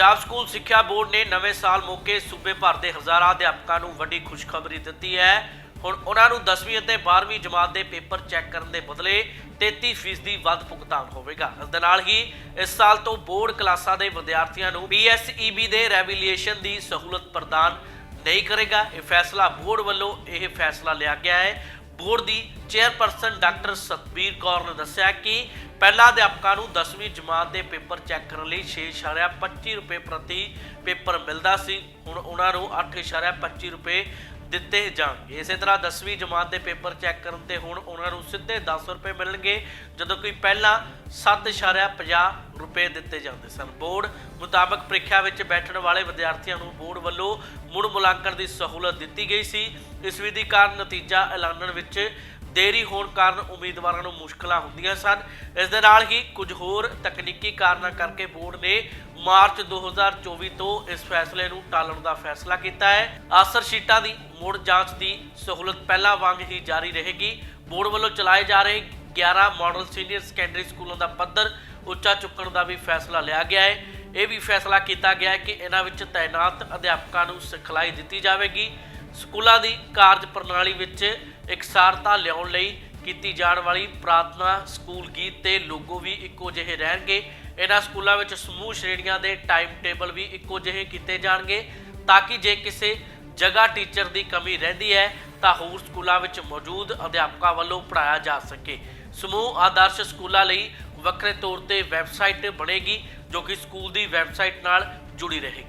Punjab school ਸਿੱਖਿਆ board ਨੇ ਨਵੇਂ ਸਾਲ ਮੌਕੇ ਸੂਬੇ ਭਰ ਦੇ ਹਜ਼ਾਰਾਂ ਅਧਿਆਪਕਾਂ ਨੂੰ ਵੱਡੀ ਖੁਸ਼ਖਬਰੀ ਦਿੱਤੀ ਹੈ। ਹੁਣ ਉਹਨਾਂ ਨੂੰ 10ਵੀਂ ਅਤੇ 12ਵੀਂ ਜਮਾਤ ਦੇ ਪੇਪਰ ਚੈੱਕ ਕਰਨ ਦੇ ਬਦਲੇ 33% ਦੀ ਵੱਧ ਭੁਗਤਾਨ ਹੋਵੇਗਾ। ਇਸ ਦੇ ਨਾਲ ਹੀ ਇਸ ਸਾਲ ਤੋਂ ਬੋਰਡ ਕਲਾਸਾਂ ਦੇ ਵਿਦਿਆਰਥੀਆਂ ਨੂੰ PSEB ਦੇ ਰੈਵੀਲੀਏਸ਼ਨ ਦੀ ਸਹੂਲਤ ਪ੍ਰਦਾਨ ਨਹੀਂ ਕਰੇਗਾ। ਇਹ ਫੈਸਲਾ ਬੋਰਡ ਵੱਲੋਂ ਇਹ ਫੈਸਲਾ ਲਿਆ ਗਿਆ ਹੈ। ਬੋਰਡ ਦੀ ਚੇਅਰਪਰਸਨ ਡਾਕਟਰ ਸਤਬੀਰ ਕੌਰ ਨੇ ਦੱਸਿਆ ਕਿ ਪਹਿਲਾਂ ਅਧਿਆਪਕਾਂ ਨੂੰ 10ਵੀਂ ਜਮਾਤ ਦੇ ਪੇਪਰ ਚੈੱਕ ਕਰਨ ਲਈ 6.25 ਰੁਪਏ ਪ੍ਰਤੀ ਪੇਪਰ ਮਿਲਦਾ ਸੀ। ਹੁਣ ਉਹਨਾਂ ਨੂੰ 8.25 ਰੁਪਏ ਦਿੱਤੇ ਜਾਣਗੇ। ਇਸੇ ਤਰ੍ਹਾਂ 10ਵੀਂ ਜਮਾਤ ਦੇ ਪੇਪਰ ਚੈੱਕ ਕਰਨ ਤੇ ਹੁਣ ਉਹਨਾਂ ਨੂੰ ਸਿੱਧੇ 10 ਰੁਪਏ ਮਿਲਣਗੇ, ਜਦੋਂ ਕਿ ਪਹਿਲਾਂ 7.50 ਰੁਪਏ ਦਿੱਤੇ ਜਾਂਦੇ ਸਨ। ਬੋਰਡ ਮੁਤਾਬਕ ਪ੍ਰੀਖਿਆ ਵਿੱਚ ਬੈਠਣ ਵਾਲੇ ਵਿਦਿਆਰਥੀਆਂ ਨੂੰ ਬੋਰਡ ਵੱਲੋਂ ਮੁੜ ਮੁਲਾਂਕਣ ਦੀ ਸਹੂਲਤ ਦਿੱਤੀ ਗਈ ਸੀ। ਇਸ ਵਿਧੀ ਕਾਰਨ ਨਤੀਜਾ ਐਲਾਨਣ ਵਿੱਚ ਦੇਰੀ ਹੋਣ ਕਾਰਨ ਉਮੀਦਵਾਰਾਂ ਨੂੰ ਮੁਸ਼ਕਲਾਂ ਹੁੰਦੀਆਂ ਸਨ। ਇਸ ਦੇ ਨਾਲ ਹੀ ਕੁਝ ਹੋਰ ਤਕਨੀਕੀ ਕਾਰਨਾਂ ਕਰਕੇ ਬੋਰਡ ਨੇ ਮਾਰਚ 2024 ਤੋਂ ਇਸ ਫੈਸਲੇ ਨੂੰ ਟਾਲਣ ਦਾ ਫੈਸਲਾ ਕੀਤਾ ਹੈ। ਆਸਰ ਸ਼ੀਟਾਂ ਦੀ ਮੁੜ ਜਾਂਚ ਦੀ ਸਹੂਲਤ ਪਹਿਲਾਂ ਵਾਂਗ ਹੀ ਜਾਰੀ ਰਹੇਗੀ। ਬੋਰਡ ਵੱਲੋਂ ਚਲਾਏ ਜਾ ਰਹੇ 11 ਮਾਡਲ ਸੀਨੀਅਰ ਸੈਕੰਡਰੀ ਸਕੂਲਾਂ ਦਾ ਪੱਧਰ ਉੱਚਾ ਚੁੱਕਣ ਦਾ ਵੀ ਫੈਸਲਾ ਲਿਆ ਗਿਆ ਹੈ। ਇਹ ਵੀ ਫੈਸਲਾ ਕੀਤਾ ਗਿਆ ਹੈ ਕਿ ਇਹਨਾਂ ਵਿੱਚ ਤਾਇਨਾਤ ਅਧਿਆਪਕਾਂ ਨੂੰ ਸਿਖਲਾਈ ਦਿੱਤੀ ਜਾਵੇਗੀ। ਸਕੂਲਾਂ ਦੀ ਕਾਰਜ ਪ੍ਰਣਾਲੀ ਵਿੱਚ ਇਕਸਾਰਤਾ ਲਿਆਉਣ ਲਈ ਕੀਤੀ ਜਾਣ ਵਾਲੀ ਪ੍ਰਾਰਥਨਾ ਸਕੂਲ ਗੀਤ ਤੇ ਲੋਗੋ ਵੀ ਇੱਕੋ ਜਿਹੇ ਰਹਿਣਗੇ। ਇਹਨਾਂ ਸਕੂਲਾਂ ਵਿੱਚ ਸਮੂਹ ਸ਼੍ਰੇਣੀਆਂ ਦੇ ਟਾਈਮ ਟੇਬਲ ਵੀ ਇੱਕੋ ਜਿਹੇ ਕੀਤੇ ਜਾਣਗੇ ਤਾਂ ਕਿ ਜੇ ਕਿਸੇ ਜਗ੍ਹਾ ਟੀਚਰ ਦੀ ਕਮੀ ਰਹਿੰਦੀ ਹੈ, ਤਾਂ ਹੋਰ ਸਕੂਲਾਂ ਵਿੱਚ ਮੌਜੂਦ ਅਧਿਆਪਕਾਂ ਵੱਲੋਂ ਪੜਾਇਆ ਜਾ ਸਕੇ। ਸਮੂਹ ਆਦਰਸ਼ ਸਕੂਲਾਂ ਲਈ ਵੱਖਰੇ ਤੌਰ ਤੇ ਵੈਬਸਾਈਟ ਬਣੇਗੀ, ਜੋ ਕਿ ਸਕੂਲ ਦੀ ਵੈਬਸਾਈਟ ਨਾਲ ਜੁੜੀ ਰਹੇਗੀ।